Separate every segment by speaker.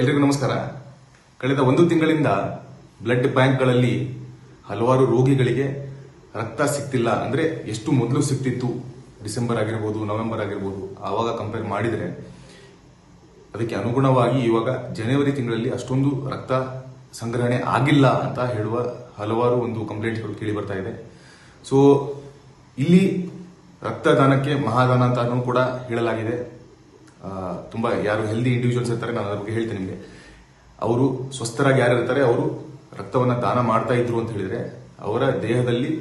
Speaker 1: ಎಲ್ರಿಗೂ ನಮಸ್ಕಾರ. ಕಳೆದ ಒಂದು ತಿಂಗಳಿಂದ ಬ್ಲಡ್ ಬ್ಯಾಂಕ್ಗಳಲ್ಲಿ ಹಲವಾರು ರೋಗಿಗಳಿಗೆ ರಕ್ತ ಸಿಗ್ತಿಲ್ಲ ಅಂದ್ರೆ ಎಷ್ಟು ಮೊದಲು ಸಿಗ್ತಿತ್ತು ಡಿಸೆಂಬರ್ ಆಗಿರ್ಬೋದು, ನವೆಂಬರ್ ಆಗಿರ್ಬೋದು, ಆವಾಗ ಕಂಪೇರ್ ಮಾಡಿದ್ರೆ ಅದಕ್ಕೆ ಅನುಗುಣವಾಗಿ ಇವಾಗ ಜನವರಿ ತಿಂಗಳಲ್ಲಿ ಅಷ್ಟೊಂದು ರಕ್ತ ಸಂಗ್ರಹಣೆ ಆಗಿಲ್ಲ ಅಂತ ಹೇಳುವ ಹಲವಾರು ಒಂದು ಕಂಪ್ಲೇಂಟ್ಗಳು ಕೇಳಿ ಬರ್ತಾ ಇದೆ. ಸೊ ಇಲ್ಲಿ ರಕ್ತದಾನಕ್ಕೆ ಮಹಾದಾನ ಅಂತಾನೂ ಕೂಡ ಹೇಳಲಾಗಿದೆ. ತುಂಬಾ ಯಾರು ಹೆಲ್ದಿ ಇಂಡಿವಿಜುವಲ್ಸ್ ಇರ್ತಾರೆ, ನಾನು ಅದ್ರ ಬಗ್ಗೆ ಹೇಳ್ತೇನೆ ನಿಮಗೆ. ಅವರು ಸ್ವಸ್ಥರಾಗಿ ಯಾರು ಇರ್ತಾರೆ, ಅವರು ರಕ್ತವನ್ನ ದಾನ ಮಾಡ್ತಾ ಇದ್ರು ಅಂತ ಹೇಳಿದ್ರೆ, ಅವರ ದೇಹದಲ್ಲಿ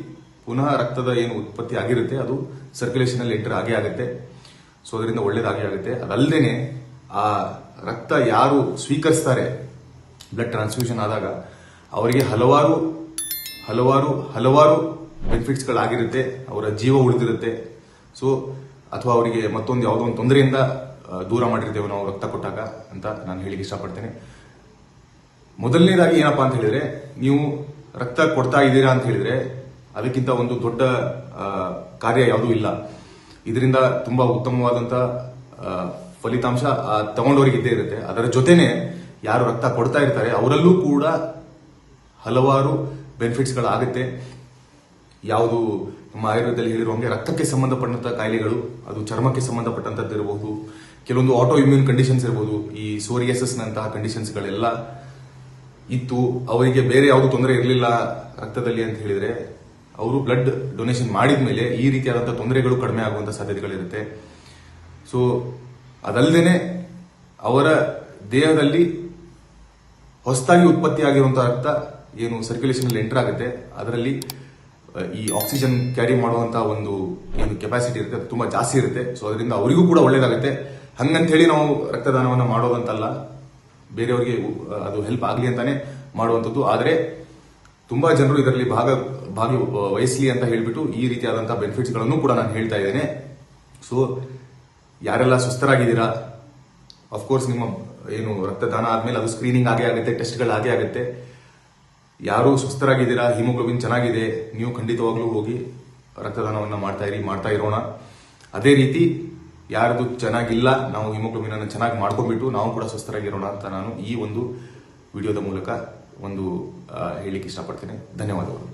Speaker 1: ಪುನಃ ರಕ್ತದ ಏನು ಉತ್ಪತ್ತಿ ಆಗಿರುತ್ತೆ, ಅದು ಸರ್ಕ್ಯುಲೇಷನ್ ಅಲ್ಲಿ ಎಂಟರ್ ಆಗೇ ಆಗುತ್ತೆ. ಸೊ ಅದರಿಂದ ಒಳ್ಳೇದಾಗೇ ಆಗುತ್ತೆ. ಅದಲ್ಲದೇನೆ ಆ ರಕ್ತ ಯಾರು ಸ್ವೀಕರಿಸ್ತಾರೆ ಬ್ಲಡ್ ಟ್ರಾನ್ಸ್ಫ್ಯೂಷನ್ ಆದಾಗ, ಅವರಿಗೆ ಹಲವಾರು ಹಲವಾರು ಹಲವಾರು ಬೆನಿಫಿಟ್ಸ್ಗಳಾಗಿರುತ್ತೆ ಅವರ ಜೀವ ಉಳಿದಿರುತ್ತೆ. ಸೊ ಅಥವಾ ಅವರಿಗೆ ಮತ್ತೊಂದು ಯಾವುದೋ ಒಂದು ತೊಂದರೆಯಿಂದ ದೂರ ಮಾಡಿರ್ತೇವೆ ನಾವು ರಕ್ತ ಕೊಟ್ಟಾಗ ಅಂತ ನಾನು ಹೇಳಿಕ್ಕೆ ಇಷ್ಟಪಡ್ತೇನೆ. ಮೊದಲನೇದಾಗಿ ಏನಪ್ಪಾ ಅಂತ ಹೇಳಿದ್ರೆ, ನೀವು ರಕ್ತ ಕೊಡ್ತಾ ಇದ್ದೀರಾ ಅಂತ ಹೇಳಿದ್ರೆ, ಅದಕ್ಕಿಂತ ಒಂದು ದೊಡ್ಡ ಕಾರ್ಯ ಯಾವುದೂ ಇಲ್ಲ. ಇದರಿಂದ ತುಂಬಾ ಉತ್ತಮವಾದಂತ ಫಲಿತಾಂಶ ತಗೊಂಡವರಿಗೆ ಇದ್ದೇ ಇರುತ್ತೆ. ಅದರ ಜೊತೆನೆ ಯಾರು ರಕ್ತ ಕೊಡ್ತಾ ಇರ್ತಾರೆ, ಅವರಲ್ಲೂ ಕೂಡ ಹಲವಾರು ಬೆನಿಫಿಟ್ಸ್ಗಳಾಗುತ್ತೆ ಯಾವುದು ನಮ್ಮ ಆಯುರ್ವೇದದಲ್ಲಿ ಹೇಳಿರುವಂಗೆ ರಕ್ತಕ್ಕೆ ಸಂಬಂಧಪಟ್ಟಂತ ಕಾಯಿಲೆಗಳು, ಅದು ಚರ್ಮಕ್ಕೆ ಸಂಬಂಧಪಟ್ಟಂತದ್ದು ಇರಬಹುದು ಕೆಲವೊಂದು ಆಟೋ ಇಮ್ಯೂನ್ ಕಂಡೀಷನ್ಸ್ ಇರ್ಬೋದು, ಈ ಸೋರಿಯಸಸ್ ನಂತಹ ಕಂಡೀಷನ್ಸ್ಗಳೆಲ್ಲ ಇತ್ತು. ಅವರಿಗೆ ಬೇರೆ ಯಾವುದು ತೊಂದರೆ ಇರಲಿಲ್ಲ ರಕ್ತದಲ್ಲಿ ಅಂತ ಹೇಳಿದ್ರೆ, ಅವರು ಬ್ಲಡ್ ಡೊನೇಷನ್ ಮಾಡಿದ ಮೇಲೆ ಈ ರೀತಿಯಾದಂತಹ ತೊಂದರೆಗಳು ಕಡಿಮೆ ಆಗುವಂತ ಸಾಧ್ಯತೆಗಳಿರುತ್ತೆ. ಸೊ ಅದಲ್ಲದೇನೆ ಅವರ ದೇಹದಲ್ಲಿ ಹೊಸದಾಗಿ ಉತ್ಪತ್ತಿಯಾಗಿರುವಂತಹ ರಕ್ತ ಏನು ಸರ್ಕ್ಯುಲೇಷನ್ ಅಲ್ಲಿ ಎಂಟರ್ ಆಗುತ್ತೆ. ಅದರಲ್ಲಿ ಈ ಆಕ್ಸಿಜನ್ ಕ್ಯಾರಿ ಮಾಡುವಂತಹ ಒಂದು ಏನು ಕೆಪಾಸಿಟಿ ಇರುತ್ತೆ ತುಂಬಾ ಜಾಸ್ತಿ ಇರುತ್ತೆ. ಸೊ ಅದರಿಂದ ಅವರಿಗೂ ಕೂಡ ಒಳ್ಳೇದಾಗುತ್ತೆ. ಹಂಗಂತ ಹೇಳಿ ನಾವು ರಕ್ತದಾನವನ್ನು ಮಾಡೋದಂತಲ್ಲ, ಬೇರೆಯವರಿಗೆ ಅದು ಹೆಲ್ಪ್ ಆಗಲಿ ಅಂತಾನೆ ಮಾಡುವಂಥದ್ದು. ಆದರೆ ತುಂಬ ಜನರು ಇದರಲ್ಲಿ ಭಾಗ, ಭಾಗಿ ವಹಿಸಲಿ ಅಂತ ಹೇಳಿಬಿಟ್ಟು ಈ ರೀತಿಯಾದಂಥ ಬೆನಿಫಿಟ್ಸ್ಗಳನ್ನು ಕೂಡ ನಾನು ಹೇಳ್ತಾ ಇದ್ದೇನೆ. ಸೊ ಯಾರೆಲ್ಲ ಸುಸ್ತರಾಗಿದ್ದೀರಾ ಅಫ್ಕೋರ್ಸ್ ನಿಮ್ಮ, ಏನು ರಕ್ತದಾನ ಆದಮೇಲೆ ಅದು ಸ್ಕ್ರೀನಿಂಗ್ ಆಗೇ ಆಗುತ್ತೆ ಟೆಸ್ಟ್ಗಳು ಆಗೇ ಆಗುತ್ತೆ. ಯಾರು ಸುಸ್ತರಾಗಿದ್ದೀರಾ ಹಿಮೋಗ್ಲೋಬಿನ್ ಚೆನ್ನಾಗಿದೆ, ನೀವು ಖಂಡಿತವಾಗ್ಲೂ ಹೋಗಿ ರಕ್ತದಾನವನ್ನು ಮಾಡ್ತಾ ಇರಿ, ಮಾಡ್ತಾ ಇರೋಣ. ಅದೇ ರೀತಿ ಯಾರದು ಚೆನ್ನಾಗಿಲ್ಲ, ನಾವು ಹಿಮೋಗ್ಲೋಬಿನ್ ಅನ್ನು ಚೆನ್ನಾಗಿ ಮಾಡ್ಕೊಂಡ್ಬಿಟ್ಟು ನಾವು ಕೂಡ ಸ್ವಸ್ಥರಾಗಿರೋಣ ಅಂತ ನಾನು ಈ ಒಂದು ವಿಡಿಯೋದ ಮೂಲಕ ಒಂದು ಹೇಳಿಕ್ಕೆ ಇಷ್ಟಪಡ್ತೇನೆ. ಧನ್ಯವಾದಗಳು.